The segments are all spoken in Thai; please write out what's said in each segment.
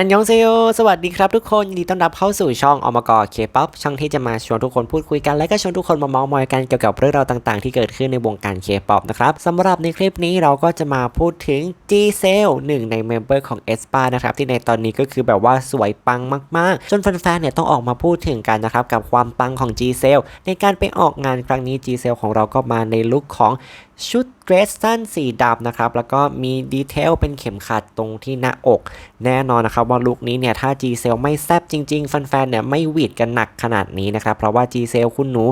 อันยองเซโยสวัสดีครับทุกคน ยินดีต้อนรับเข้าสู่ช่องอมกอเคป๊อปช่องที่จะมาชวนทุกคนพูดคุยกัน และก็ชวนทุกคนมาเมาส์มอยกันเกี่ยวกับเรื่องราวต่างๆ ที่เกิดขึ้นในวงการเคป๊อปนะครับสำหรับในคลิปนี้เราก็จะมาพูดถึง G c e l หนึ่งในเมมเบอร์ของ e s p a นะครับที่ในตอนนี้ก็คือแบบว่าสวยปังมากๆ จนแฟนๆเนี่ยต้องออกมาพูดถึงกันนะครับกับความปังของ G c e l ในการไปออกงานครั้งนี้ G c e l ของเราก็มาในลุคของ ชุดเดรสสั้นสีดำนะครับ แล้วก็มีดีเทลเป็นเข็มขัดตรงที่หน้าอก แน่นอนนะครับว่าลุคนี้เนี่ย ถ้า G c e l ไม่แซบจริงๆ แฟนๆเนี่ย ไม่หวีดกันหนักขนาดนี้นะครับ เพราะว่า G c e l คุณหนู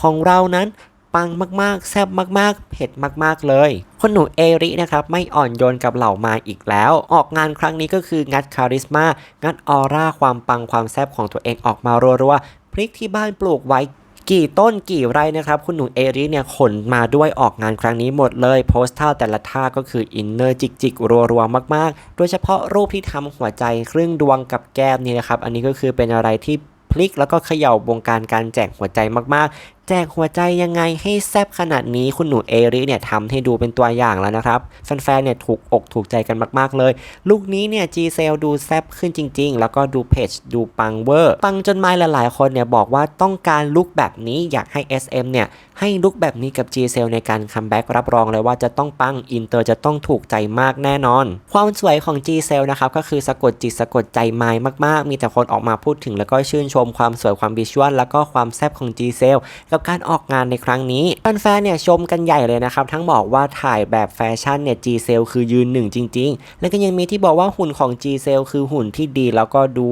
ของเรานั้นปังมากๆ แซบมากๆ เผ็ดมากๆ เลย คนหนูเอรินะครับ ไม่อ่อนโยนกับเหล่ามาอีกแล้ว ออกงานครั้งนี้ก็คืองัดคาริสมา งัดออร่าความปังความแซบของตัวเองออกมารัวๆ พริกที่บ้านปลูกไว้ กี่ต้นกี่ไรนะครับ คุณหนุ่มเอริเนี่ยขนมาด้วยออกงานครั้งนี้หมดเลยโพสท่าแต่ละท่าก็คืออินเนอร์จิกๆ รัวๆ มากๆ โดยเฉพาะรูปที่ทำหัวใจครึ่งดวงกับแก้มนี่นะครับ อันนี้ก็คือเป็นอะไรที่พลิกแล้วก็เขย่าวงการการแจกหัวใจมากๆแจกหัวใจยังไงให้แซบขนาดนี้คุณหนูเอริเนี่ยทำให้ดูเป็นตัวอย่างแล้วนะครับแฟนๆเนี่ยถูกอกถูกใจกันมากๆเลย ลูกนี้เนี่ย G c e l ดูแซบขึ้นจริง ๆ แล้วก็ดูเพจดูปังเวอร์ปังจนไม่หลายๆคนเนี่ยบอกว่าต้องการลุกแบบนี้อยากให้ SM เนี่ยให้ลุกแบบนี้กับ G c e l ในการคัมแบ็กรับรองเลยว่าจะต้องปังอินเตอร์จะต้องถูกใจมากแน่นอน ความสวยของ G c e l นะครับก็คือสะกดจิตสะกดใจไม้มากๆ มีแต่คนออกมาพูดถึงแล้วก็ชื่นชมความสวยความวิชวลแล้วก็ความแซบของ G c e l กับการออกงานในครั้งนี้แฟนๆเนี่ยชมกันใหญ่เลยนะครับ ทั้งบอกว่าถ่ายแบบแฟชั่นเนี่ย G c e l คือยืนหนึ่งจริง ๆ แล้วก็ยังมีที่บอกว่าหุ่นของ G c e l คือหุ่นที่ดีแล้วก็ดู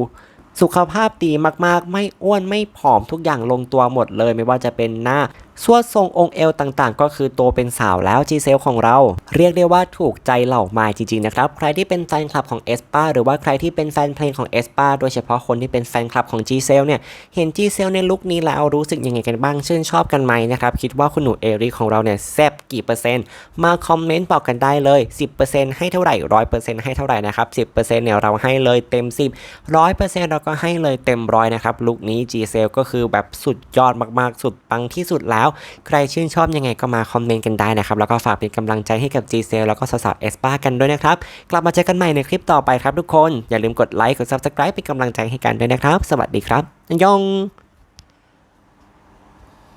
สุขภาพดีมากๆ ไม่อ้วนไม่ผอมทุกอย่างลงตัวหมดเลย ไม่ว่าจะเป็นหน้า สวดทรงองค์เอวต่างๆ ก็คือโตเป็นสาวแล้วจีเซลของเรา เรียกได้ว่าถูกใจเหล่ามายจริงๆนะครับ ใครที่เป็นแฟนคลับของเอสปาหรือว่าใครที่เป็นแฟนเพลงของเอสปาโดยเฉพาะคนที่เป็นแฟนคลับของ G c e l เนี่ย เห็น G c e l ในลุคนี้แล้วรู้สึกยังไงกันบ้าง ชื่นชอบกันไหมนะครับ คิดว่าคุณหนูเอริของเราเนี่ยแซบกี่เปอร์เซ็นต์ มาคอมเมนต์บอกกันได้เลย 10%ให้เท่าไหร่100%ให้เท่าไหร่นะครับ10%เนี่ยเราให้เลยเต็ม 10 100%เราก็ให้เลยเต็มร้อยนะครับลุคนี้ G c e l ก็คือแบบสุดยอดมากๆ สุดปังที่สุดแล้วใครชื่นชอบยังไงก็มาคอมเมนต์กันได้นะครับ แล้วก็ฝากเป็นกำลังใจให้กับ G c e l แล้วก็สาวๆเอสปากันด้วยนะครับ กลับมาเจอกันใหม่ในคลิปต่อไปครับทุกคน อย่าลืมกดไลค์ กด Subscribe เป็นกำลังใจให้กันด้วยนะครับ สวัสดีครับอันยอง